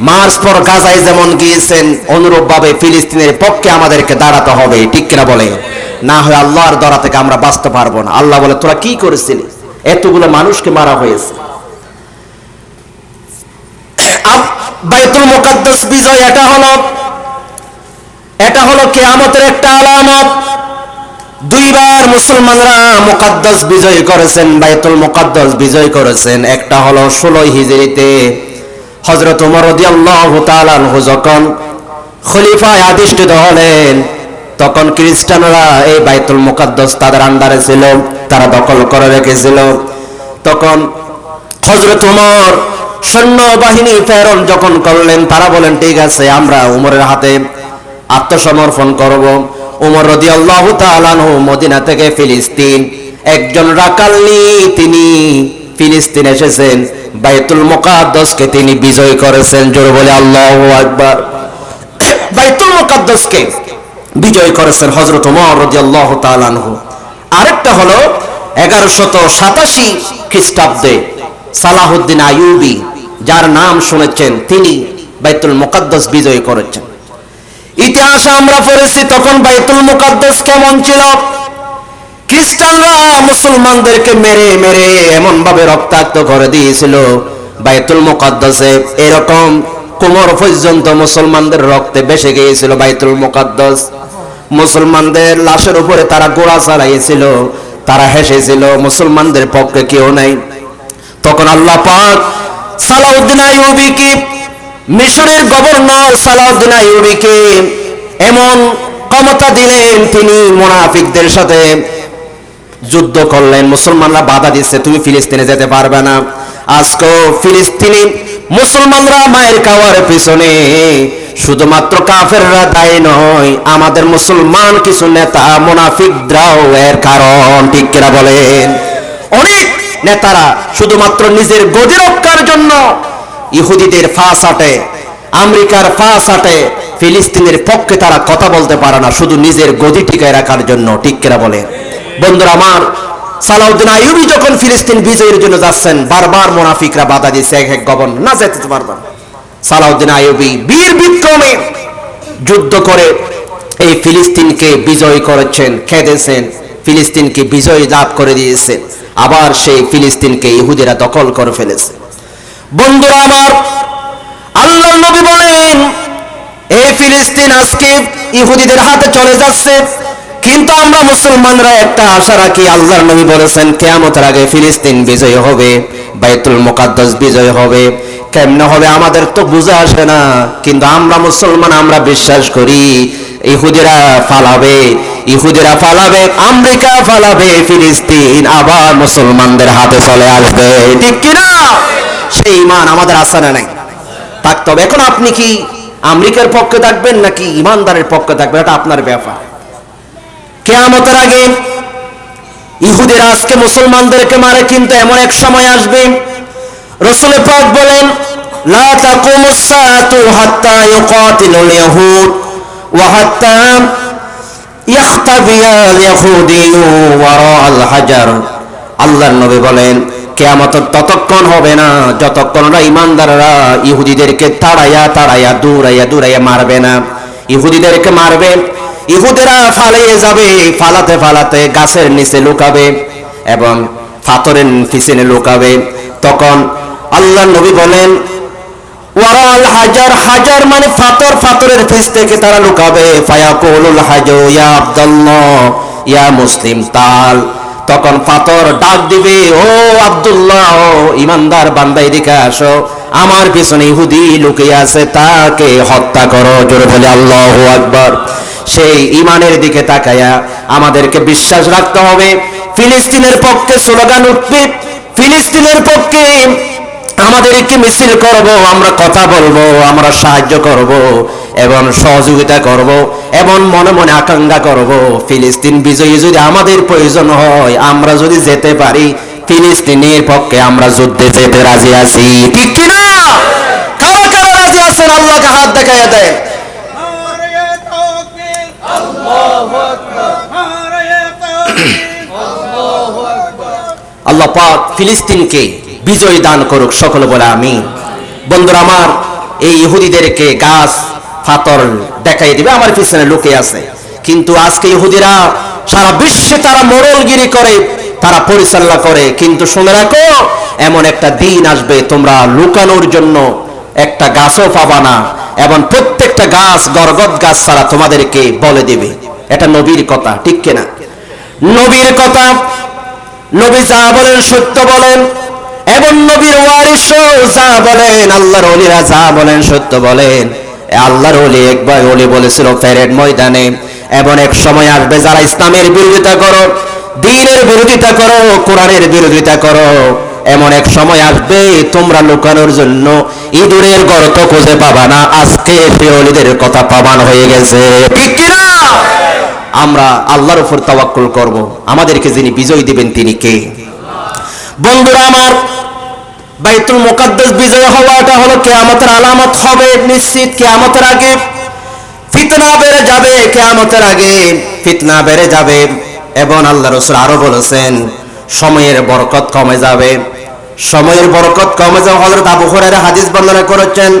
March পর গাজায় যেমন গিয়েছেন অনুরূপ ভাবে ফিলিস্তিনের পক্ষে আমাদেরকে দাঁড়াতে হবে, ঠিক কিনা বলে? না হয় আল্লাহর দ্বারা থেকে আমরা বাঁচতে পারব না। আল্লাহ বলে, তোরা কি করেছিলি? এতগুলো মানুষকে মারা হয়েছে। বাইতুল মুকাদ্দাস বিজয়, এটা হলো এটা হলো কেয়ামতের একটা আলামত। দুইবার মুসলমানরা মুকাদ্দাস বিজয় করেছেন, বাইতুল মুকাদ্দাস বিজয় করেছেন। একটা হলো ষোলোই হিজরিতে। হজরত উমর যখন খলিফায় আদিষ্ঠিত হলেন, তখন খ্রিস্টানরা এই বাইতুল মুকাদ্দাস তাদের আন্ডারে ছিল, তারা দখল করে রেখেছিল। তখন হজরত উমর সৈন্যবাহিনী প্রেরণ যখন করলেন, তারা বলেন, ঠিক আছে, আমরা উমরের হাতে আত্মসমর্পণ করব। উমর রদি আল্লাহ মদিনা থেকে ফিলিস্তিন একজন রাকাল্লি, তিনি ফিলিস্তিন এসেছেন, বাইতুল মুকাদ্দাসকে তিনি বিজয় করেছেন। জোরে বলে আল্লাহু আকবার। বাইতুল মুকাদ্দাসকে বিজয় করেছেন হযরত ওমর রাদিয়াল্লাহু তাআলা আনহু। আরেকটা হলো 1187 খ্রিস্টাব্দে সালাহউদ্দিন আইয়ুবী, যার নাম শুনেছেন, তিনি বাইতুল মোকাদ্দস বিজয় করেছেন। ইতিহাসে আমরা পড়েছি, তখন বাইতুল মুকাদ্দাস কেমন ছিল খ্রিস্টানরা মুসলমানদেরকে মেরে মেরে এমন ভাবে রক্তাক্ত করে দিয়েছিল। বাইতুল মুকাদ্দাসে এরকম কোমর পর্যন্ত মুসলমানদের রক্তে বেসে গিয়েছিল বাইতুল মুকাদ্দাস। মুসলমানদের লাশের উপরে তারা গোড়া চালাইয়েছিল তারা হেসেছিল, মুসলমানদের পক্ষে কেউ নাই। তখন আল্লাহ পাক সালাউদ্দিন আইয়ুবীকে, মিশরের গভর্নর সালাউদ্দিন আইয়ুবীকে এমন ক্ষমতা দিলেন, তিনি মুনাফিকদের সাথে যুদ্ধ করলেন, মুসলমানরা বাধা দিচ্ছে তুমি ফিলিস্তিনে যেতে পারবে না। আজকেও ফিলিস্তিনি মুসলমানরা মায়ের খাওয়ার পিছনে, শুধুমাত্র কাফেররা দায়ী নয়, আমাদের মুসলমান কিছু নেতা মুনাফিকরাও এর কারণ, ঠিক কিনা বলেন? অনেক নেতারা শুধুমাত্র নিজের গদি রক্ষার জন্য ইহুদিদের ফাঁস আটে, আমেরিকার ফাঁস আটে, ফিলিস্তিনের পক্ষে তারা কথা বলতে পারে না, শুধু নিজের গদি টিকায় রাখার জন্য, ঠিক কিনা বলে বন্ধুরা আমার সালাউদ্দিন আইয়ুবী যখন ফিলিস্তিন বিজয়ের জন্য যাচ্ছেন, বারবার মুনাফিকরা বাধা দিচ্ছে এক এক গভর্নর, না যেতে পারবেন সালাউদ্দিন আইয়ুবী বীর বিক্রমে যুদ্ধ করে এই ফিলিস্তিনকে বিজয় করেছেন, খেদেছেন, ফিলিস্তিনকে বিজয় লাভ করে দিয়েছেন। আবার সেই ফিলিস্তিনকে ইহুদিরা দখল করে ফেলেছে। বন্ধুরা আমার আল্লাহ নবী বলেন, এই ফিলিস্তিন আজকে ইহুদিদের হাতে চলে যাচ্ছে। কিন্তু আমরা মুসলমানরা একটা আশা রাখি, আল্লাহর নবী বলেছেন, কেয়ামতের আগে ফিলিস্তিন বিজয় হবে, বাইতুল মুকাদ্দাস বিজয় হবে, কেমনে হবে আমাদের তো বুঝে আসে না, কিন্তু আমরা মুসলমান, আমরা বিশ্বাস করি, ইহুদিরা ফালাবে ইহুদিরা ফালাবে, আমেরিকা ফালাবে, ফিলিস্তিন আবার মুসলমানদের হাতে চলে আসবে, ঠিক কিনা? সেই ইমান আমাদের আসানে নাই? থাকতে হবে। এখন আপনি কি আমেরিকার পক্ষে থাকবেন নাকি ইমানদারের পক্ষে থাকবেন? এটা আপনার ব্যাপার। কেয়ামতের আগে ইহুদিরা আজকে মুসলমানদেরকে মারে, কিন্তু এমন এক সময় আসবে। রসুল পাক বলেন আল্লাহর নবী বলেন কেয়ামত ততক্ষণ হবে না, যতক্ষণ ইমানদাররা ইহুদিদেরকে তাড়াইয়া তাড়াইয়া দূরাইয়া দূরাইয়া মারবে না। ইহুদিদেরকে মারবে ইহুদেরা ফালিয়ে যাবে, ফালাতে ফালাতে গাছের নিচে লুকাবে এবং পাথরের পিছনে লুকাবে। তখন আল্লাহ নবী বলেন ওয়ারাল হাজার হাজার মানে ফাতর, ফাতরের ফিস থেকে তারা লুকাবে। ফায়াকুলুল হাজু, ইয়া আব্দুল্লাহ, ইয়া মুসলিম, তাল। তখন ফাতর ডাক দিবে, ও আব্দুল্লাহ, ইমানদার বান্দা, এদিকে আসো। আমার পিছনে ইহুদি লুকিয়ে আছে, তাকে হত্যা করো। জোরে বলে, আল্লাহ আকবার। সেই ইমানের দিকে তাকায়া আমাদেরকে বিশ্বাস রাখতে হবে। ফিলিস্তিনের পক্ষে স্লোগান উঠবে। ফিলিস্তিনের পক্ষে আমাদেরকে মিছিল করব, আমরা কথা বলব, আমরা সাহায্য করব এবং সহযোগিতা করব এবং মনে মনে আকাঙ্ক্ষা করব, ফিলিস্তিন বিজয়ী যদি আমাদের প্রয়োজন হয়, আমরা যদি যেতে পারি, ফিলিস্তিনের পক্ষে আমরা যুদ্ধে যেতে রাজি আছি। ঠিক কিনা? কারা কারা রাজি আছেন? আল্লাহকে হাত দেখায় দেয় আল্লাহ পাক ফিলিস্তিনকে বিজয় দান করুক সকলে বলে আমি বন্ধুরা আমার, এই ইহুদিদেরকে গাছ ফাতর দেখাই দিবে, আমার পিছনে লুকিয়ে আছে। কিন্তু আজকে ইহুদিরা সারা বিশ্বে তারা মোড়লগিরি করে, তারা পরিচালনা করে। কিন্তু শুনে রাখো, এমন একটা দিন আসবে, তোমরা লুকানোর জন্য একটা গাছও পাবা না, এবং প্রত্যেকটা গাছ, গরগদ গাছ ছাড়া তোমাদেরকে বলে দেবে। এটা নবীর কথা, ঠিক কিনা? নবীর কথা নবী যা বলেন, সত্য বলেন। এবং নবীর ওয়ারিসও যা বলেন, আল্লাহর ওলিরা যা বলেন, সত্য বলেন। আল্লাহর ওলি একবার ওলি বলেছিল প্যারেড ময়দানে এবং এক সময় আসবে যারা ইসলামের বিরোধিতা করো, দিনের বিরোধিতা করো, কোরআনের বিরোধিতা করো। এমন এক সময় আসবে, তোমরা লুকানোর জন্য ইঁদুরের গর্ত খুঁজে পাবা না, আজকে সেই অলিদের কথা প্রমাণ হয়ে গেছে। ঠিক কিনা? আমরা আল্লাহর উপর তাওয়াক্কুল করব। আমাদেরকে যিনি বিজয় দিবেন তিনি কে? বন্ধুরা আমার বাইতুল মুকাদ্দাস বিজয় হওয়াটা হলো কিয়ামতের আলামত হবে, নিশ্চিত কিয়ামতের আগে। ফিতনা বেড়ে যাবে, কিয়ামতের আগে ফিতনা বেড়ে যাবে। এবং আল্লাহ রসুল আরও বলেছেন, সময়ের বরকত কমে যাবে। সময়ের বরকত কমে যাবে হযরত আবু হুরায়রা হাদিস বর্ণনা করেছেন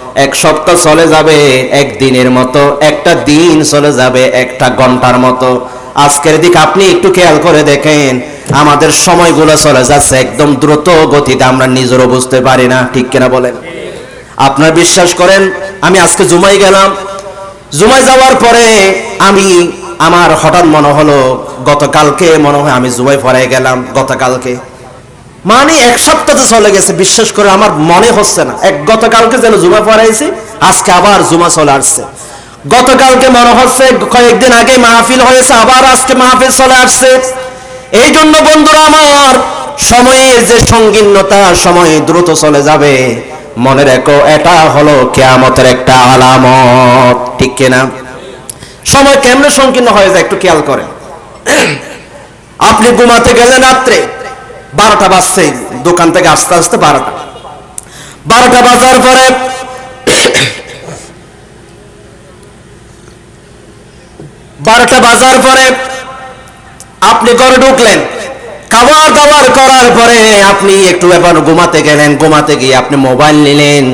এক সপ্তাহ চলে যাবে এক দিনের মতো, একটা দিন চলে যাবে একটা ঘণ্টার মতো। আজকের দিক আপনি একটু খেয়াল করে দেখেন, আমাদের সময়গুলো চলে যাচ্ছে একদম দ্রুত গতিতে, আমরা নিজেরও বুঝতে পারি না, ঠিক কিনা বলেন? আপনার বিশ্বাস করেন, আমি আজকে জুমাই গেলাম। জুমায় যাওয়ার পরে আমি, আমার হঠাৎ মনে হলো, গতকালকে মনে হয় আমি জুমাই পরে গেলাম, গতকালকে। মানে এক সপ্তাহ তো চলে গেছে, বিশ্বাস করে আমার মনে হচ্ছে না। এক গতকালকে যেন জুমা পড়াইছি, আজকে আবার জুমা চলে আসছে। গতকালকে মনে হচ্ছে, কয়েকদিন আগে মাহফিল হয়েছে, আবার আজকে মাহফিল চলে আসছে। এই জন্য বন্ধুরা আমার, সময়ের যে সংকীর্ণতা, সময় দ্রুত চলে যাবে। মনে রেখো, এটা হলো কেয়ামতের একটা আলামত, ঠিক কিনা? সময় কেমনে সংকীর্ণ হয়ে যায় একটু খেয়াল করেন। আপনি ঘুমাতে গেলেন রাত্রে বারোটা বাজছে, দোকান থেকে আস্তে আস্তে বারোটা। বারোটা বাজার পরে বারোটা বাজার পরে আপনি ঘরে ঢুকলেন। খাবার দাওয়ার করার পরে আপনি একটু এবার ঘুমাতে গেলেন, ঘুমাতে গিয়ে আপনি মোবাইল নিলেন।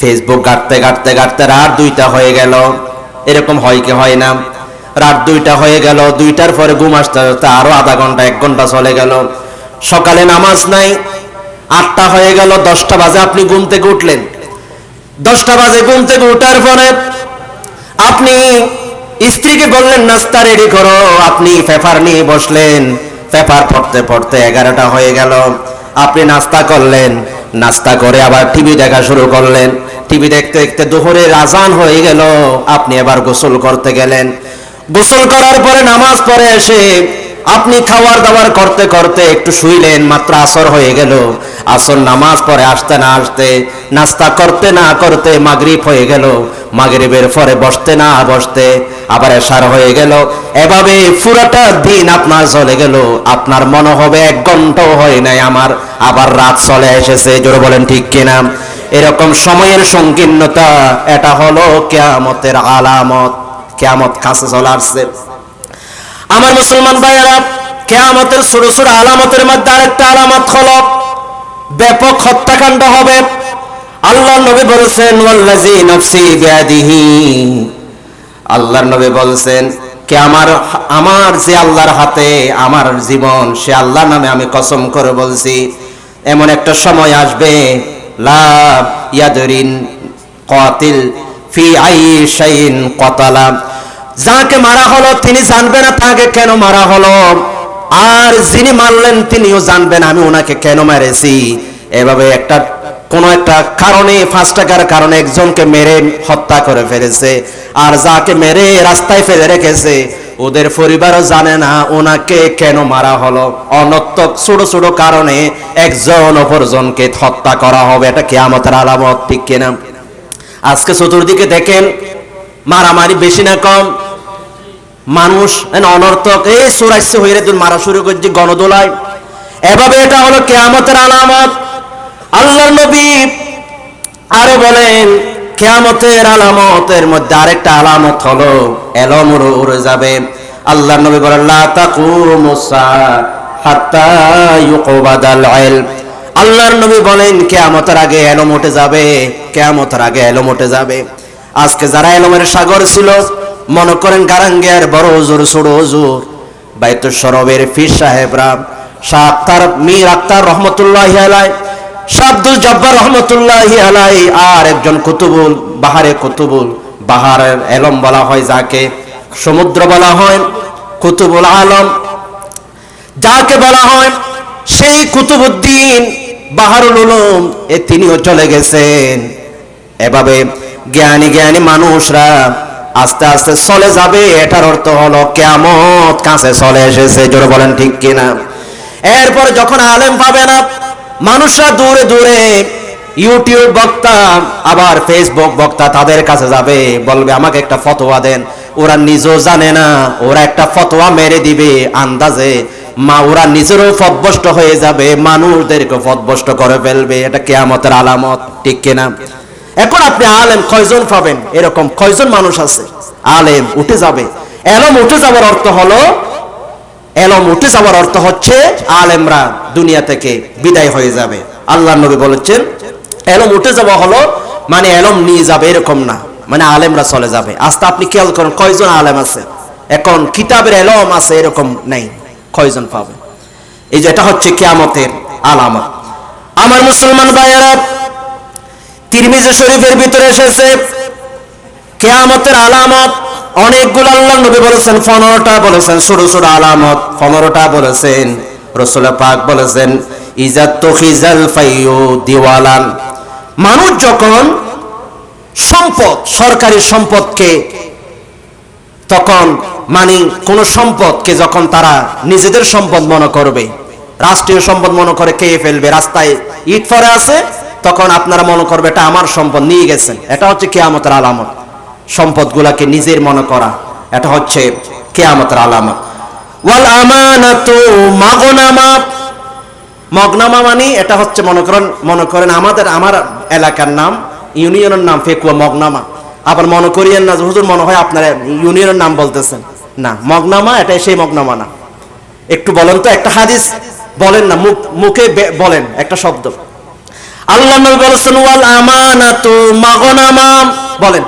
ফেসবুক ঘাটতে ঘাটতে ঘাটতে রাত দুইটা হয়ে গেল। এরকম হয় কি হয় না? রাত দুইটা হয়ে গেল, দুইটার পরে ঘুম আসতে আসতে আরও আধা ঘণ্টা, এক ঘণ্টা চলে গেল। সকালে নামাজ নাই, আটটা হয়ে গেল, দশটা বাজে, আপনি ঘুম থেকে উঠলেন। দশটা বাজে ঘুম থেকে উঠার পরে আপনি স্ত্রীকে বললেন, নাস্তা রেডি করো। আপনি পেপার নিয়ে বসলেন, পেপার পড়তে পড়তে এগারোটা হয়ে গেল। আপনি নাস্তা করলেন, নাস্তা করে আবার টিভি দেখা শুরু করলেন। টিভি দেখতে দেখতে দুপুরের রাজান হয়ে গেল, আপনি আবার গোসল করতে গেলেন। গোসল করার পরে নামাজ পড়ে এসে আপনি খাবার দাবার করতে করতে একটু শুইলেন, মাত্র আসর হয়ে গেল। আসর নামাজ পরে আসতে না আসতে, নাস্তা করতে না করতে মাগরিব হয়ে গেল। মাগরিবের পরে বসতে না বসতে আবার এসার হয়ে গেল। এভাবে পুরোটা দিন আপনার চলে গেল। আপনার মনে হবে এক ঘন্টাও হয় নাই আমার, আবার রাত চলে এসেছে, জোরে বলেন ঠিক কিনা? এরকম সময়ের সংকীর্ণতা, এটা হলো কেয়ামতের আলামত। কেয়ামত কাছে চলে আসছে। আমার মুসলমান ভাইয়েরা, কেয়ামতের ছোট ছোট আলামতের মধ্যে আরেকটা আলামত হলো, ব্যাপক হত্যাকাণ্ড হবে। আল্লাহ নবী বলছেন আল্লাহর নবী বলছেন, কে আমার আমার যে আল্লাহর হাতে আমার জীবন, সে আল্লাহর নামে আমি কসম করে বলছি। এমন একটা সময় আসবে লাভ ইয়াদরিন কাতিল ফি আই শাইইন কতালা। যাকে মারা হলো, তিনি জানবেন না তাকে কেন মারা হলো। আর যিনি মারলেন, তিনিও জানবেন আমি ওনাকে কেন মেরেছি। এভাবে একটা, কোন একটা কারণে, পাঁচ টাকার কারণে একজনকে মেরে হত্যা করে ফেলেছে। আর যাকে মেরে রাস্তায় ফেলে রেখেছে, ওদের পরিবারও জানে না ওনাকে কেন মারা হলো। অনর্থক ছোট ছোট কারণে একজন অপরজনকে হত্যা করা হবে, এটা কেয়ামতের আলামত, ঠিক কিনা? আজকে চতুর্দিকে দেখেন, মারামারি বেশি না কম মানুষ অনর্থক। এই সোরাইছে হয়ে রে মারা শুরু করছে গণদোলায়। এভাবে এটা হলো কেয়ামতের আলামত। আল্লাহর নবী আরও বলেন, কেয়ামতের আলামতের মধ্যে আরেকটা আলামত হলো, এলম উড়ে যাবে। আল্লাহর নবী বলেন আল্লাহর নবী বলেন, কেয়ামতের আগে এলম উঠে যাবে, কেয়ামতের আগে এলম উঠে যাবে। আজকে যারা এলমের সাগর ছিল মনে করেন গারাঙ্গের বড় হুজুর, ছোট হুজুর, বাইতুল সরবের ফির সাহেবরা শাহ আক্তার মীর আক্তার রহমতুল্লাহ আলাই শাহ আব্দুল জব্বার রহমতুল্লাহ আর একজন কুতুবুল, বাহারে কুতুবুল বাহারের এলম বলা হয় যাকে, সমুদ্র বলা হয় কুতুবুল আলম, যাকে বলা হয় সেই কুতুবুদ্দিন বাহারুল উলুম, এ তিনিও চলে গেছেন। এভাবে জ্ঞানী জ্ঞানী মানুষরা আস্তে আস্তে চলে যাবে, এটার অর্থ হলো কেমত কাছে চলে এসেছে। জোরে বলেন ঠিক কিনা? এরপর যখন আলেম পাবে না, মানুষরা দূরে দূরে ইউটিউব বক্তা, আবার ফেসবুক বক্তা তাদের কাছে যাবে, বলবে, আমাকে একটা ফতোয়া দেন। ওরা নিজেও জানে না, ওরা একটা ফতোয়া মেরে দিবে আন্দাজে। মা, ওরা নিজেরও ফদবষ্ট হয়ে যাবে মানুষদেরকে ফদবষ্ট করে ফেলবে। এটা কেয়ামতের আলামত, ঠিক কিনা? এখন আপনি আলেম, কয়জন পাবেন? এরকম কয়জন মানুষ আছে? আলেম, উঠে যাবে। এলম উঠে যাওয়ার অর্থ হলো, এলম উঠে যাওয়ার অর্থ হচ্ছে আলেমরা দুনিয়া থেকে বিদায় হয়ে যাবে। আল্লাহ নবী বলেছেন, এলম উঠে যাওয়া হলো মানে এলম নিয়ে যাবে, এরকম না। মানে আলেমরা চলে যাবে। আস্তে আপনি খেয়াল করেন, কয়জন আলেম আছে? এখন কিতাবের এলম আছে, এরকম নেই। কয়জন পাবে? এই যেটা হচ্ছে কিয়ামতের আলামত। আমার মুসলমান ভাইয়েরা তিরমিজি শরীফের ভিতরে এসেছে। কেয়ামতের আলামত, অনেকগুলো আল্লাহ নবী বলেছেন, পনেরোটা বলেছেন ছোট ছোট আলামত, পনেরোটা বলেছেন, রসুল পাক বলেছেন ইজাত তখিজাল ফাইয়ু দিওয়ালান। মানুষ যখন সম্পদ, সরকারি সম্পদকে, তখন মানে কোন সম্পদকে যখন তারা নিজেদের সম্পদ মনে করবে, রাষ্ট্রীয় সম্পদ মনে করে কে ফেলবে, রাস্তায় ইট পরে আছে তখন আপনারা মনে করবে এটা আমার সম্পদ, নিয়ে গেছেন। এটা হচ্ছে কেয়ামতের আলামত। সম্পদগুলাকে নিজের মনে করা, এটা হচ্ছে কেয়ামতের আলামত। ওয়াল আমানাতু মাগনামা। মগনামা মানে এটা হচ্ছে মনে করেন মনে করেন আমাদের, আমার এলাকার নাম, ইউনিয়নের নাম ফেকুয়া মগনামা। আবার মনে করিয়েন না হুজুর, মনে হয় আপনারা ইউনিয়নের নাম বলতেছেন। না, মগনামা এটা সেই মগনামা না। একটু বলেন তো একটা হাদিস, বলেন না, মুখ, মুখে বলেন একটা শব্দ। আল্লাহ নবী বলেছেন, ওয়াল আমানাতু মাগনামা। বলেন।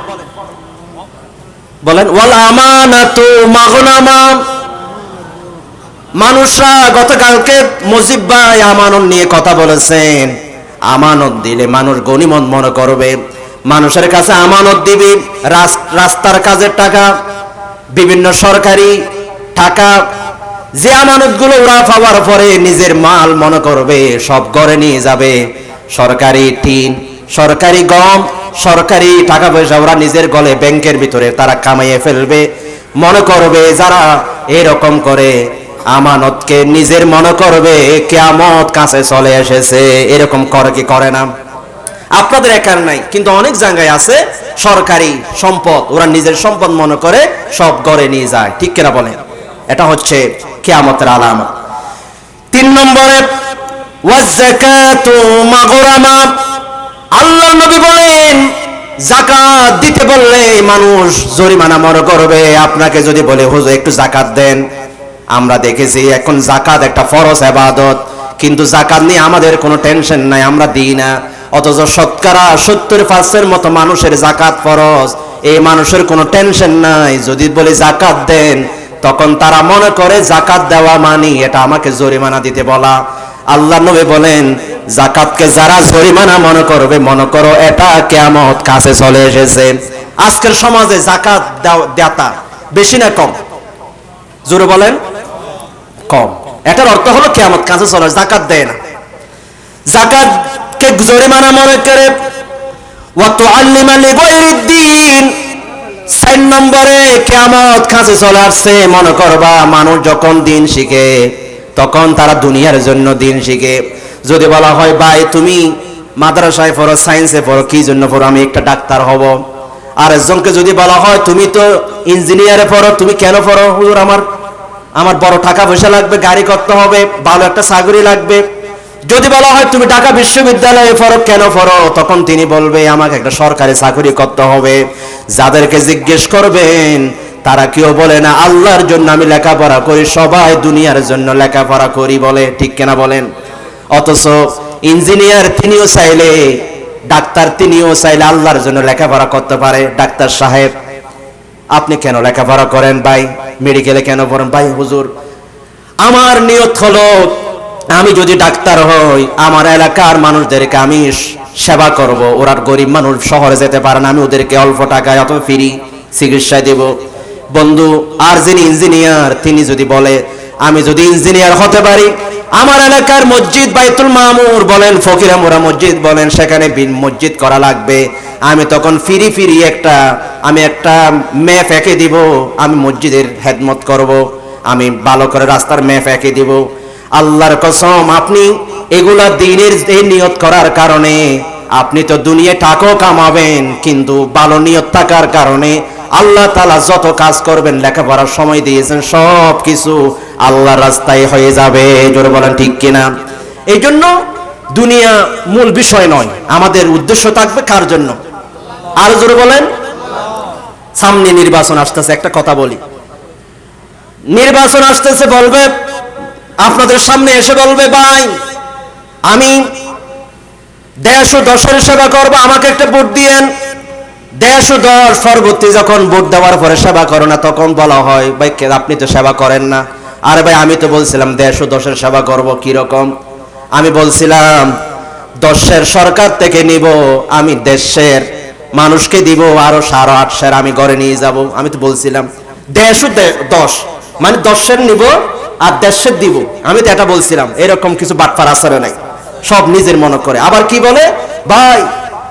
বলেন, ওয়াল আমানাতু মাগনামা। মানুষরা গতকালকে মুজিব ভাই আমানত নিয়ে কথা বলেছেন। আমানত দিলে মানুষ গণিমত মনে করবে। মানুষের কাছে আমানত দিবে রাস্তার কাজের টাকা, বিভিন্ন সরকারি টাকা, যে আমানতগুলো ওরা পাওয়ার পরে নিজের মাল মনে করবে, সব ঘরে নিয়ে যাবে। সরকারি টিন, সরকারি গম, সরকারি টাকা পয়সা ওরা নিজের গলে ব্যাংকের ভিতরে তারা কামাইয়ে ফেলবে। মনে করবে যারা এরকম করে আমানতকে নিজের মনে করবে, কেয়ামত কাছে চলে এসেছে। এরকম করে কি করে না? আপনাদের একার নাই, কিন্তু অনেক জায়গায় আছে সরকারি সম্পদ, ওরা নিজের সম্পদ মনে করে সব গড়ে নিয়ে যায়। ঠিক কিনা বলেন? এটা হচ্ছে কেয়ামতের আলামত। তিন নম্বরে আল্লাহ নবী বলেন জাকাত দিতে মানুষ জরিমানা মনে করবে। আপনাকে যদি বলে একটু জাকাত দেন। আমরা দেখেছি এখন জাকাত একটা ফরজ এবাদত কিন্তু জাকাত নিয়ে আমাদের কোনো টেনশন নাই, আমরা দিই না। অথচ শতকরা সত্তর পার্সেন্ট মতো মানুষের জাকাত ফরজ। এই মানুষের কোনো টেনশন নাই। যদি বলে জাকাত দেন, তখন তারা মনে করে জাকাত দেওয়া মানি, এটা আমাকে জরিমানা দিতে বলা। আল্লাহ নবী বলেন, জাকাতকে যারা জরিমানা মনে করবে, মনে করো এটা কেমত কাছে চলে এসেছে। আজকের সমাজে জাকাত দাতা বেশি না কম? জোরে বলেন, কম। এটার অর্থ হলো কেমত কাছে চলে, জাকাত দেয় না। জাকাতকে জরিমানা মনে করে নম্বরে কেমত কাছে চলে আসছে। মনে করবা, মানুষ যখন দিন শিখে তখন তারা দুনিয়ার জন্য দিন শিখে। যদি বলা হয়, ভাই, তুমি মাদ্রাসায় পড়ো, সায়েন্সে পড়ো, কি জন্য পড়ো? আমি একটা ডাক্তার হব। আর একজনকে যদি বলা হয়, তুমি তো ইঞ্জিনিয়ারে পড়ো, তুমি কেন পড়ো? হুজুর, আমার আমার বড় টাকা পয়সা লাগবে, গাড়ি করতে হবে, ভালো একটা চাকরি লাগবে। যদি বলা হয়, তুমি ঢাকা বিশ্ববিদ্যালয়ে পড়ো, কেন পড়ো? তখন তিনি বলবে, আমাকে একটা সরকারি চাকরি করতে হবে। যাদেরকে জিজ্ঞেস করবেন তারা কেউ বলে না, আল্লাহর জন্য আমি লেখাপড়া করি, সবাই দুনিয়ার জন্য লেখাপড়া করি বলে, ঠিক কেনা বলেন? অথচ ইঞ্জিনিয়ার তিনিও চাইলে, ডাক্তার তিনিও চাইলে আল্লাহর জন্য লেখাপড়া করতে পারে। ডাক্তার সাহেব, আপনি কেন লেখাপড়া করেন ভাই? মেডিকেলে কেন পড়েন? ভাই হুজুর, আমার নিয়ত হলো, আমি যদি ডাক্তার হই, আমার এলাকার মানুষদেরকে আমি সেবা করব। ওরা গরিব মানুষ, শহরে যেতে পারে না, আমি ওদেরকে অল্প টাকায় অত ফ্রি চিকিৎসা দেব। বন্ধু, আর যিনি ইঞ্জিনিয়ার, তিনি যদি বলে, আমি যদি ইঞ্জিনিয়ার হতে পারি, আমার এলাকার মসজিদ বাইতুল মামুর বলেন, ফকিরামুরা মসজিদ বলেন, সেখানে মসজিদ করা লাগবে। আমি তখন ফিরি ফিরি একটা, আমি একটা ম্যাপ এঁকে দিব, আমি মসজিদের হেদমত করব, আমি ভালো করে রাস্তার ম্যাপ এঁকে দিব। আল্লাহর কসম, আপনি এগুলা দিনের এই নিয়ত করার কারণে, আপনি তো দুনিয়া টাকাও কামাবেন, কিন্তু ভালো নিয়ত থাকার কারণে আল্লাহ তালা যত কাজ করবেন, লেখাপড়ার সময় দিয়েছেন, সব কিছু আল্লাহ রাস্তায় হয়ে যাবে। জোরে বলেন ঠিক কিনা? এই জন্য দুনিয়া মূল বিষয় নয়, আমাদের উদ্দেশ্য থাকবে কার জন্য? আর জোরে বলেন, সামনে নির্বাচন আসতেছে, একটা কথা বলি। নির্বাচন আসতেছে বলবে, আপনাদের সামনে এসে বলবে, ভাই, আমি দেশ ও দশের সেবা করব, আমাকে একটা ভোট দিয়েন। দেশ ও পরবর্তী যখন ভোট দেওয়ার পরে সেবা করে না, তখন বলা হয়, ভাই আপনি তো সেবা করেন না। আরে ভাই, আমি তো বলছিলাম, দেশ ও দশের সেবা করব কি রকম আমি বলছিলাম, দশের সরকার থেকে নিব, আমি দেশের মানুষকে দিব, আরও সাড়ে আটশের আমি ঘরে নিয়ে যাব। আমি তো বলছিলাম, দেশ দশ মানে দশের নিব আর দেশের দিব। আমি তো এটা বলছিলাম, এরকম কিছু বাটপার আসরে নাই সব নিজের মনে করে। আবার কি বলে? ভাই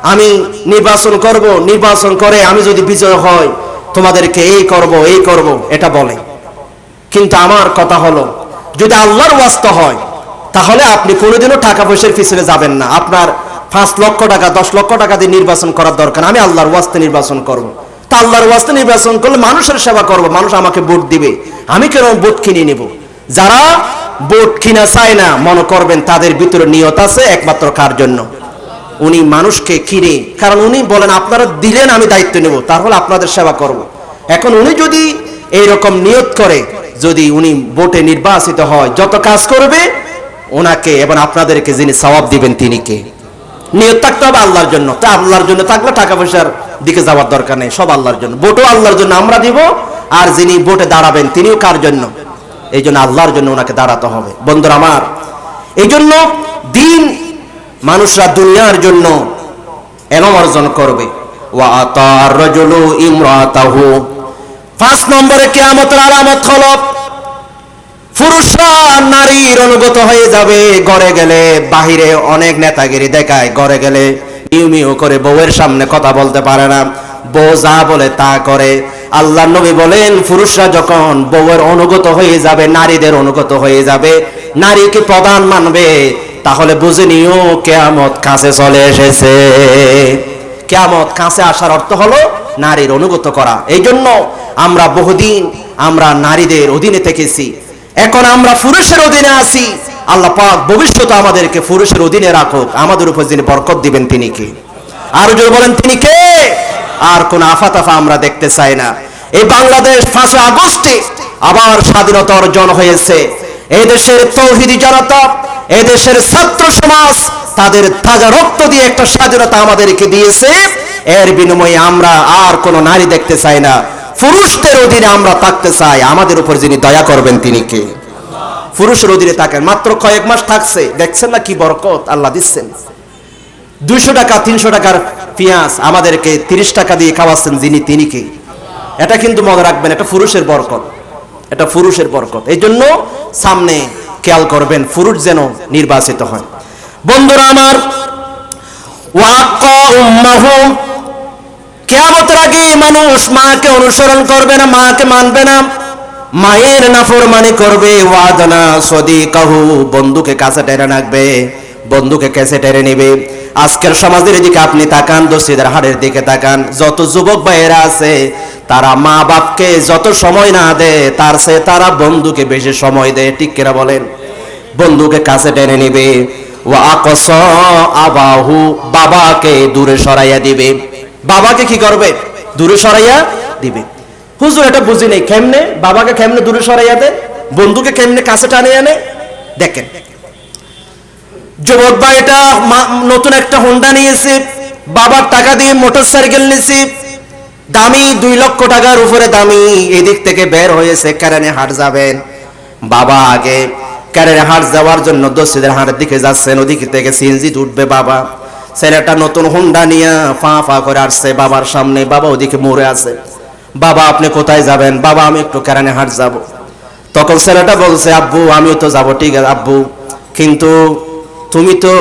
আমি নির্বাচন করব, নির্বাচন করে আমি যদি বিজয় হয় তোমাদেরকে এই করব এই করব, এটা বলে। কিন্তু আমার কথা হলো, যদি আল্লাহর ওয়াস্ত হয়, তাহলে আপনি কোনোদিনও টাকা পয়সার পিছনে যাবেন না। আপনার পাঁচ লক্ষ টাকা, দশ লক্ষ টাকা দিয়ে নির্বাচন করার দরকার। আমি আল্লাহর ওয়াস্তে নির্বাচন করব। তা আল্লাহর ওয়াস্তে নির্বাচন করলে মানুষের সেবা করব, মানুষ আমাকে ভোট দিবে। আমি কেন ভোট কিনে নিব? যারা ভোট কিনা চায় না, মনে করবেন তাদের ভিতরে নিয়ত আছে একমাত্র কার জন্য? উনি মানুষকে কিনে কারণ উনি বলেন, আপনারা দিলেন, আমি দায়িত্ব নেব তাহলে আপনাদের সেবা করব। এখন উনি যদি এইরকম নিয়ত করে, যদি উনি ভোটে নির্বাচিত হয়, যত কাজ করবে ওনাকে এবং আপনাদেরকে যিনি সওয়াব দিবেন তিনি কে? নিয়ত থাকতে হবে আল্লাহর জন্য। তা আল্লাহর জন্য থাকলে টাকা পয়সার দিকে যাওয়ার দরকার নেই, সব আল্লাহর জন্য। ভোটও আল্লাহর জন্য, আমরা দিব, আর যিনি ভোটে দাঁড়াবেন, তিনিও কার জন্য? এই জন্য আল্লাহর জন্য ওনাকে দাঁড়াতে হবে। বন্ধুরা আমার এই জন্য দিন মানুষরা দুনিয়ার জন্য এলম অর্জন করবে। নম্বরে কিয়ামতের আলামত পুরুষরা নারীর অনুগত হয়ে যাবে গেলে বাহিরে অনেক নেতাগিরি দেখায় ঘরে গেলে করে সামনে কথা বলতে পারে না। বউ যা বলে তা করে। আল্লাহ নবী বলেন, পুরুষরা যখন বউয়ের অনুগত হয়ে যাবে, নারীদের অনুগত হয়ে যাবে নারীকে প্রধান মানবে? তাহলে বুঝে নিও, কেয়ামত কাছে চলে এসেছে। কেয়ামত কাছে আসার অর্থ হলো নারীর অনুগত করা। এই জন্য আমরা বহুদিন আমরা নারীদের অধীনে থেকেছি। এখন আমরা পুরুষের অধীনে আছি। আল্লাহ পাক ভবিষ্যতে আমাদেরকে পুরুষের অধীনে রাখুক। আমাদের উপর যিনি বরকত দিবেন, তিনি কে? আর যদি বলেন, তিনি কে? আর কোন আফাতাফা আমরা দেখতে চাই না। এই বাংলাদেশ পাঁচই আগস্টে আবার স্বাধীনতা অর্জন হয়েছে। এই দেশের তৌহিদি জনতা এই দেশের ছাত্র সমাজ তাদের তাজা রক্ত দিয়ে একটা স্বাধীনতা আমাদেরকে দিয়েছে। এর বিনিময়ে আমরা আর কোন নারী দেখতে চাই না। পুরুষদের অধীনে আমরা থাকতে চাই। আমাদের উপর যিনি দয়া করবেন তিনি কে? পুরুষের অধীনে থাকেন। মাত্র কয়েক মাস থাকছে। দেখছেন না কি বরকত? আল্লাহ দিচ্ছেন। দুইশো টাকা, তিনশো টাকার পেঁয়াজ আমাদেরকে তিরিশ টাকা দিয়ে খাওয়াচ্ছেন যিনি, তিনি কে? এটা কিন্তু মনে রাখবেন, এটা পুরুষের বরকত। এটা পুরুষের বরকত। এই জন্য সামনে খেয়াল করবেন, ফুরুট যেন নির্বাচিত হয়। বন্ধুরা আমার কেয়ামতের আগে মানুষ মাকে অনুসরণ করবে না, মাকে মানবে না। মায়ের নাফরমানি করবে, ওয়াদনা সদি কাহু বন্ধুকে কাছে টেনে রাখবে বন্ধুকে কাছে টেনে নেবে। আজকের সমাজের দিকে আপনি তাকান, দোষীদের হাড়ের দিকে তাকান। যত যুবক ভাইয়েরা আছে, তারা মা বাপকে যত সময় না দেয়, তার সে তারা বন্ধুকে বেশি সময় দেয়। ঠিক কিনা বলেন? বন্ধুকে কাছে টেনে নিবে। ও আকস আবাহু, বাবাকে দূরে সরাইয়া দিবে। বাবাকে কি করবে? দূরে সরাইয়া দিবে। হুজুর, এটা বুঝি নেই। কেমনে? বাবাকে কেমনে দূরে সরাইয়া দেয়? বন্ধুকে কেমনে কাছে টানে আনে? দেখেন যুবক ভাই, এটা মা- নতুন একটা হোন্ডা নিয়েছি। বাবার টাকা দিয়ে মোটর সাইকেল নিয়েছি। দামি দুই লক্ষ টাকার উপরে দামি এদিক থেকে বের হয়েছে কারণে হাট যাবেন। বাবা আগে কারণে হাট যাওয়ার জন্য দস্যিদের হাটের দিকে যাচ্ছেন, ওদিক থেকে সিএনজি উঠবে বাবা। ছেলেটা নতুন হোন্ডা নিয়ে ফা ফা করে আসছে বাবার সামনে, বাবা ওদিকে মরে আছে। বাবা, আপনি কোথায় যাবেন? বাবা, আমি একটু কারণে হাট যাব। তখন ছেলেটা বলছে, আব্বু, আমিও তো যাব। ঠিক আছে, আব্বু। কিন্তু তুমি তো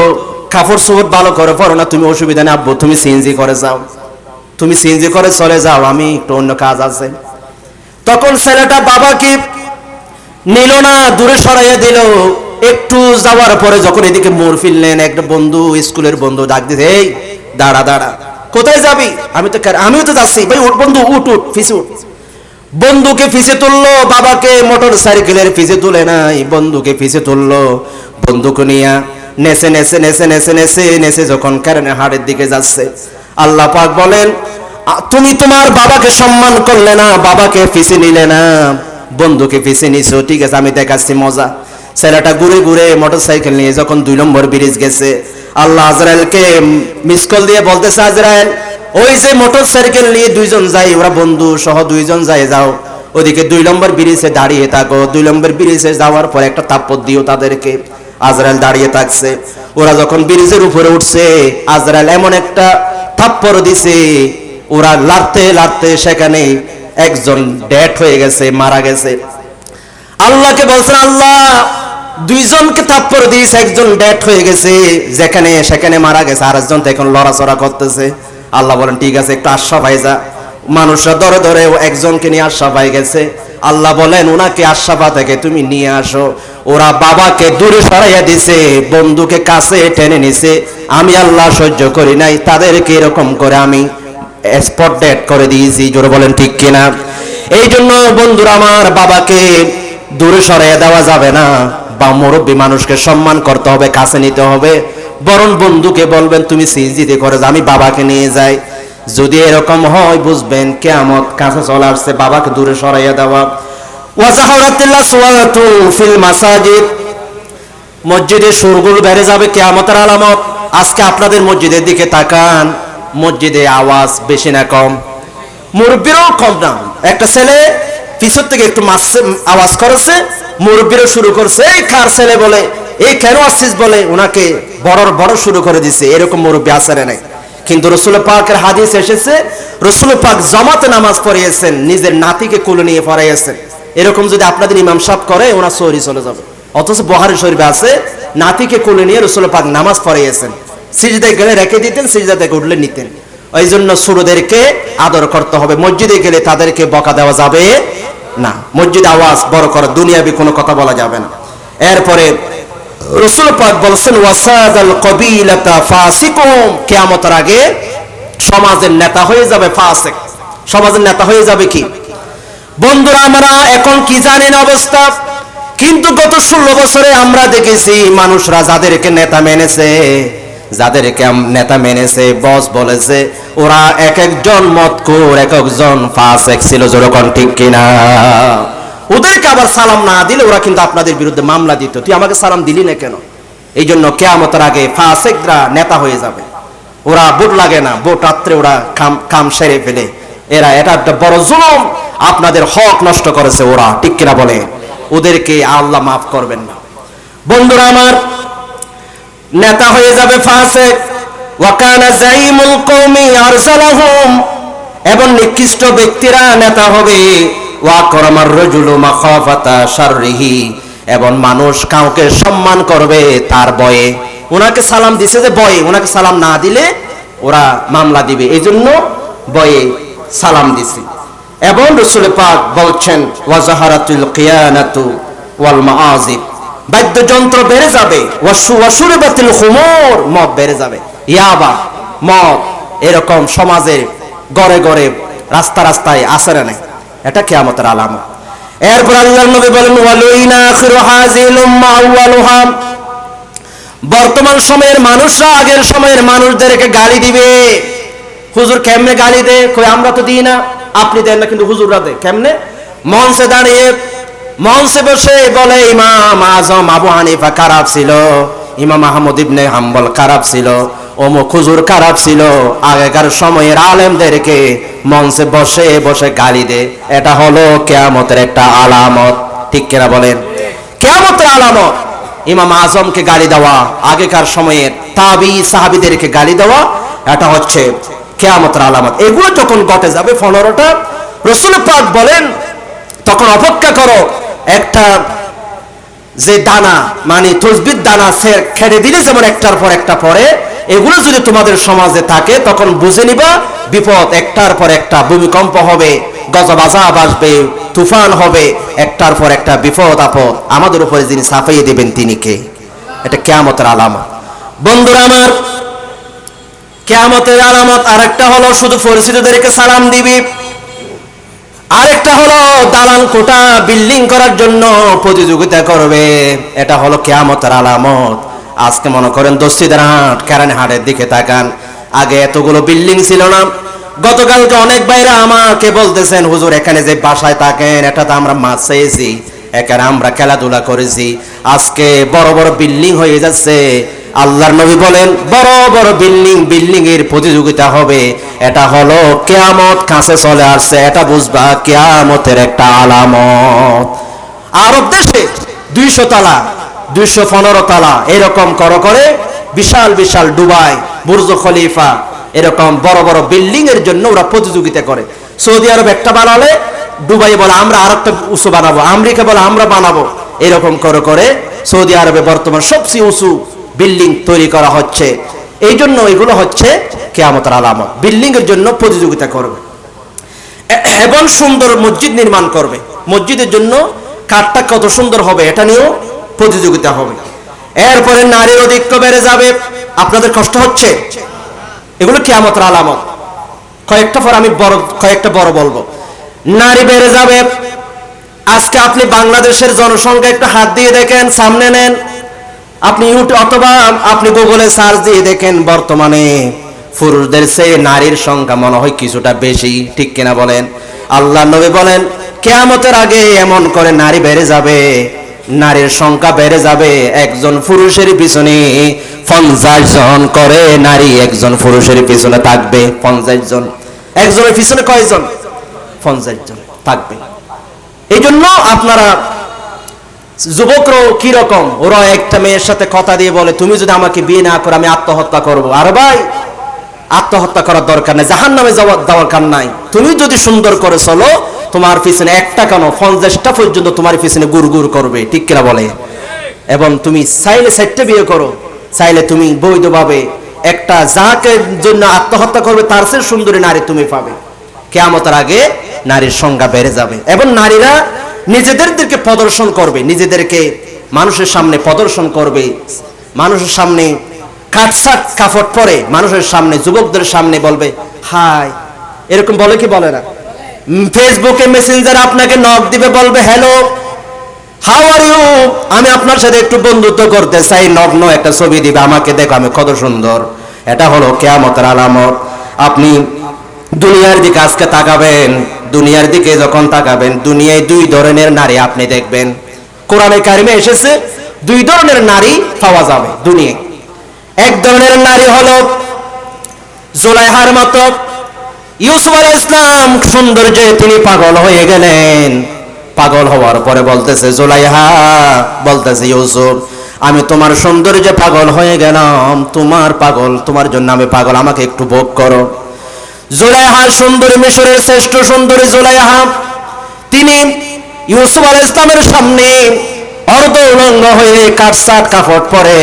কাপড় চোপড় ভালো করে পড়ো না, তুমি অসুবিধা নেই, আব্বু, তুমি সিএনজি করে যাও। তুমি সিএনজি করে চলে যাও, আমি একটু অন্য কাজ আছে। তখন ছেলেটা বাবাকে নিল না, দূরে সরাইয়া দিল। একটু যাওয়ার পরে যখন এদিকে মোড় ফিরলেন একটা বন্ধু, স্কুলের বন্ধু ডাক দিতে এই, দাঁড়া দাঁড়া, কোথায় যাবি? আমি তো আমিও তো যাচ্ছি। ভাই, উঠ বন্ধু, উঠ উঠ, ফিসে উঠ। বন্ধুকে ফিসে তুললো, বাবাকে মোটর সাইকেলের ফিসে তুলে নাই, বন্ধুকে ফিসে তুললো। বন্ধুকে নিয়ে নেচে নেচে নেচে নেচে নেচে নেচে যখন কারণে হাড়ের দিকে যাচ্ছে। আল্লাহ পাক বলেন তুমি তোমার বাবাকে সম্মান করলে না, বাবাকে ফিসে নিলে না। বন্ধুকে ফিসে নিছো, ঠিক আছে, আমি দেখাচ্ছি মজা। ছেলেটা ঘুরে ঘুরে মোটর সাইকেল নিয়ে যখন দুই নম্বর ব্রিজ গেছে, আল্লাহ আজরায়েলকে মিস কল দিয়ে বলতেছে আজরায়েল ওই যে মোটর সাইকেল নিয়ে দুইজন যাই, ওরা বন্ধু সহ দুইজন যাই যাও। ওদিকে দুই নম্বর ব্রিজে দাঁড়িয়ে থাকো। দুই নম্বর ব্রিজে যাওয়ার পর একটা তাপ্পর দিও তাদেরকে। আজরায়েল দাঁড়িয়ে থাকছে। ওরা যখন ব্রিজের উপরে উঠছে আজরায়েল এমন একটা থাপ্পর দিছে, ওরা লাড়তে লাড়তে সেখানে একজন ডেট হয়ে গেছে, মারা গেছে। আল্লাহকে বলছেন আল্লাহ, দুইজনকে থাপ্পড় দিয়েছে, একজন ডেট হয়ে গেছে, যেখানে সেখানে মারা গেছে আর একজন তো এখন লড়াচড়া করতেছে। আল্লাহ বলেন, ঠিক আছে, একটু আশ্বাস পাই যা। মানুষরা ধরে ধরে একজনকে নিয়ে আশ্বাস পাই গেছে। আল্লাহ বলেন, ওনাকে আশ্বাপা থেকে তুমি নিয়ে আসো। ওরা বাবাকে দূরে সরাইয়া দিছে, বন্ধুকে কাছে টেনে নিছে। আমি আল্লাহ সহ্য করি নাই, তাদেরকে এরকম করে আমি স্পট ডেট করে দিয়েছি, জোরে বলেন ঠিক কিনা? এই জন্য বন্ধুরা, আমার বাবাকে দূরে সরিয়ে দেওয়া যাবে না। বা মুরব্বী মানুষকে সম্মান করতে হবে, কাছে নিতে হবে। বরং বন্ধুকে বলবেন, তুমি সিজিতে করে আমি বাবাকে নিয়ে যাই। যদি এরকম হয়, বুঝবেন কেয়ামত কাছে চলে আসছে, বাবাকে দূরে সরাইয়া দেওয়া। মসজিদে। সুরগুল বেড়ে যাবে আলামত। আজকে আপনাদের মসজিদের দিকে তাকান। মসজিদে আওয়াজ বেশি না কম। মুরব্বীরও কম একটা ছেলে পিছর থেকে একটু আওয়াজ করেছে। মুরব্বীরও শুরু করছে, এই কার ছেলে? বলে, এই কেন বলে, ওনাকে বড় বড় শুরু করে দিছে। এরকম মুরব্বী আসারে নাই? কিন্তু রসুল পাকের হাদিস এসেছে, রসুল পাক জামাতে নামাজ পড়িয়েছেন, নিজের নাতিকে কোলে নিয়ে পড়াইয়েছেন। এরকম যদি আপনাদের ইমাম সাহেব করে, ওনার সৌরি চলে যাবে। অথচ বহারি শরীফে আছে, নাতিকে কোলে নিয়ে রসুল পাক নামাজ পড়িয়েছেন সিজদায় গেলে রেখে দিতেন সিজদা থেকে উঠলে নিতেন। ওই জন্য সুরদেরকে আদর করতে হবে। মসজিদে গেলে তাদেরকে বকা দেওয়া যাবে না। মসজিদ আওয়াজ বড় করা, দুনিয়াবি কোনো কথা বলা যাবে না। এরপরে রসুল পাক বলছেন ওয়াসাদ আল কবিলাতা ফাসিকুম কিয়ামতের আগে সমাজের নেতা হয়ে যাবে ফাসিক। সমাজের নেতা হয়ে যাবে কি? বন্ধুরা, আমরা এখন কি জানি না অবস্থা? কিন্তু গত ষোলো বছরে আমরা দেখেছি মানুষরা যাদেরকে নেতা মেনেছে, যাদেরকে নেতা মেনেছে, বস বলেছে, ওরা এক একজন মত মতকুর এক একজন ফাসেক ছিল যেরকম ঠিক কিনা। ওদেরকে আবার সালাম না দিলে ওরা কিন্তু আপনাদের বিরুদ্ধে মামলা দিত। তুই আমাকে সালাম দিলি না কেন? এই জন্য কেয়ামতের আগে ফাঁস ফাসেকরা নেতা হয়ে যাবে। ওরা ভোট লাগে না, ভোট রাত্রে ওরা কাম কাম সেরে ফেলে। এরা এটা একটা বড় জুলুম। আপনাদের হক নষ্ট করেছে ওরা, ঠিক কিনা বলে? ওদেরকে আল্লাহ মাফ করবেন না। বন্ধুরা আমার, নেতা হয়ে যাবে আরসালাহুম। এবং নিকৃষ্ট ব্যক্তিরা নেতা হবে। ওয়াকরামার রাজুলু মাখাফাতা এবং মানুষ কাউকে সম্মান করবে তার বয়ে। ওনাকে সালাম দিছে যে বয়ে। ওনাকে সালাম না দিলে ওরা মামলা দিবে। এই জন্য বয়ে সালাম দিছে। এবং রসুল পাক বলছেন, ওয়াজাহারাতুল কিয়ানাতু ওয়াল মাআজিব। বাদ্যযন্ত্র বেড়ে যাবে, ওয়াসু ওয়াসুরবাতিল খুমুর মদ বেড়ে যাবে। ইয়াবা মদ এরকম সমাজে গড়ে গড়ে রাস্তা রাস্তায় আসে না নাই। এটা কেয়ামতের আলামত। এরপর আল্লাহ নবী বলেন আখিরু হাযিল বর্তমান সময়ের মানুষরা আগের সময়ের মানুষদেরকে গালি দিবে। হুজুর কেমনে গালি দে আমরা তো দিই না। আপনি দেন না, কিন্তু হুজুররা দেয়। কেমনে? মঞ্চে দাঁড়িয়ে, মঞ্চে বসে বলে, ইমাম আজম আবু হানিফা খারাপ ছিল। ইমাম আহমদ ইবনে হাম্বল খারাপ ছিল। অমুক হুজুর খারাপ ছিল। আগেকার সময়ের আলেমদেরকে মঞ্চে বসে বসে গালি দে এটা হলো কেয়ামতের একটা আলামত। ঠিক কিনা বলেন? কেয়ামতের আলামত। ইমাম আজমকে গালি দেওয়া, আগেকার সময়ের তাবি সাহাবিদেরকে গালি দেওয়া, এটা হচ্ছে কেয়ামতের আলামত। এগুলো যখন ঘটে যাবে পনেরোটা রসুল পাক বলেন, তখন অপেক্ষা করো, একটা যে দানা মানে তসবির দানা সে খেড়ে দিলে, যেমন একটার পর একটা পরে এগুলো যদি তোমাদের সমাজে থাকে, তখন বুঝে নিবা, বিপদ একটার পর একটা ভূমিকম্প হবে গজবাজাব আসবে, তুফান হবে, একটার পর একটা বিপদ, আপদ। আমাদের উপরে যিনি সাফাইয়ে দেবেন, তিনি কে? এটা কেয়ামতের আলামত। বন্ধুরা আমার কেয়ামতের আলামত আর হলো শুধু পরিচিতদেরকে সালাম দিবি। আরেকটা হলো দালান কোটা বিল্ডিং করার জন্য প্রতিযোগিতা করবে। এটা হলো কেয়ামতের আলামত। আজকে মনে করেন দস্যিদের হাট, কেরানি হাটের দিকে তাকান। আগে এতগুলো বিল্ডিং ছিল না। গতকালকে অনেক বাইরে আমাকে বলতেছেন, হুজুর, এখানে যে বাসায় থাকেন, এটা তো আমরা মাছ চেয়েছি এখানে আমরা খেলাধুলা করেছি। আজকে বড় বড় বিল্ডিং হয়ে যাচ্ছে। আল্লাহর নবী বলেন বড় বড় বিল্ডিং বিল্ডিং এর প্রতিযোগিতা হবে। এটা হলো কেয়ামত, কাছে চলে আসছে। এটা বুঝবা, কেয়ামতের একটা আলামত। আরব দেশে দুইশো তালা, দুইশো পনেরো তালা, এরকম করো করে, বিশাল বিশাল ডুবাই, বুর্জ খলিফা, এরকম বড় বড় বিল্ডিং এর জন্য ওরা প্রতিযোগিতা করে। সৌদি আরব একটা বানালে দুবাই বলে, আমরা আর একটা উঁচু বানাবো। আমেরিকা বলে, আমরা বানাবো। এরকম করে করে, সৌদি আরবে বর্তমান সবচেয়ে উঁচু বিল্ডিং তৈরি করা হচ্ছে। এই জন্য এগুলো হচ্ছে কেয়ামতের আলামত। বিল্ডিং এর জন্য প্রতিযোগিতা করবে। এবং সুন্দর মসজিদ নির্মাণ করবে। মসজিদের জন্য কাঠটা কত সুন্দর হবে এটা নিয়েও প্রতিযোগিতা হবে। এরপরে নারীর অধিক্য বেড়ে যাবে। আপনাদের কষ্ট হচ্ছে? এগুলো কেয়ামতের আলামত। কয়েকটা পর আমি বড়, কয়েকটা বড় বলব। নারী বেড়ে যাবে। আজকে আপনি বাংলাদেশের জনসংখ্যা একটু হাত দিয়ে দেখেন, সামনে নেন। আপনি ইউটিউব অথবা আপনি গুগলে সার্চ দিয়ে দেখেন বর্তমানে পুরুষদের চেয়ে নারীর সংখ্যা মনে হয় কিছুটা বেশি, ঠিক কিনা বলেন? আল্লাহ নবী বলেন, কেয়ামতের আগে এমন করে নারী বেড়ে যাবে, নারীর সংখ্যা বেড়ে যাবে, একজন পুরুষের পিছনে পঞ্চাশ জন করে নারী একজন পুরুষের পিছনে থাকবে, পঞ্চাশ জন। একজনের পিছনে কয়জন? পঞ্চাশ জন থাকবে। এই জন্য আপনারা যুবকরাও কি রকম ওরা একটা মেয়ের সাথে কথা দিয়ে বলে, তুমি যদি আমাকে বিয়ে না করো, আমি আত্মহত্যা করব। আর ভাই, আত্মহত্যা করার দরকার নাই জাহান নামে যাওয়ার দরকার নাই। তুমি যদি সুন্দর করে চলো, তোমার পিছনে একটা কেন, পঞ্চাশটা পর্যন্ত তোমার পিছনে গুড় গুড় করবে, ঠিক কিনা বলে? এবং তুমি চাইলে সেটটা বিয়ে করো, চাইলে তুমি বৈধভাবে একটা যাকে জন্য আত্মহত্যা করবে, তার চেয়ে সুন্দরী নারী তুমি পাবে। কেয়ামতের আগে নারীর সংখ্যা বেড়ে যাবে। এবং নারীরা নিজেদেরকে প্রদর্শন করবে, নিজেদেরকে মানুষের সামনে প্রদর্শন করবে। মানুষের সামনে কাটসাট কাপড় পরে মানুষের সামনে, যুবকদের সামনে বলবে, হাই। এরকম বলে কি বলে না? ফেসবুকে মেসেঞ্জার আপনাকে নক দিবে, বলবে হ্যালো হাউ আর ইউ আমি আপনার সাথে একটু বন্ধুত্ব করতে চাই নগ্ন একটা ছবি দিবে, আমাকে দেখো, আমি কত সুন্দর। এটা হলো কেয়ামতের আলামত। আপনি দুনিয়ার দিকে আজকে তাকাবেন দুনিয়ার দিকে যখন তাকাবেন, দুনিয়ায় দুই ধরনের নারী আপনি দেখবেন। কোরআনে কারিমে এসেছে, দুই ধরনের নারী পাওয়া যাবে দুনিয়ায়। এক ধরনের নারী হলো জুলাইহার মতো, ইউসুফ আল ইসলাম সৌন্দর্যে তিনি পাগল হয়ে গেলেন। পাগল হওয়ার পরে বলতেছে, জুলাইহা বলতেছে, ইউসুফ, আমি তোমার সৌন্দর্যে পাগল হয়ে গেলাম। তোমার পাগল, তোমার জন্য আমি পাগল, আমাকে একটু ভোগ করো। জুলাইহা সুন্দরী মিশরের শ্রেষ্ঠ সুন্দরী জুলাইহা। তিনি ইউসুফ আল ইসলামের সামনে অর্ধ উলঙ্গ হয়ে কাটসাট কাপড় পরে।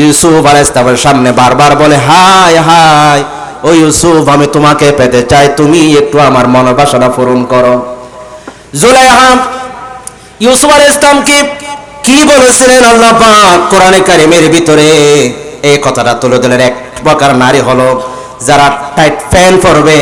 ইউসুফ আল ইসলামের সামনে বারবার বলে হাই হাই ও ইউসুফ, আমি তোমাকে পেতে চাই, তুমি একটু আমার মনোবাসনা পূরণ করো। জুলাইহা, ইউসুফ আল ইসলামকে কি বলেছিলেন আল্লাহ পাক কোরআনে কারিমের ভিতরে? এই কথাটা তুলে দিলেন এক প্রকার নারী হলো যারা টাইট প্যান্ট পরবে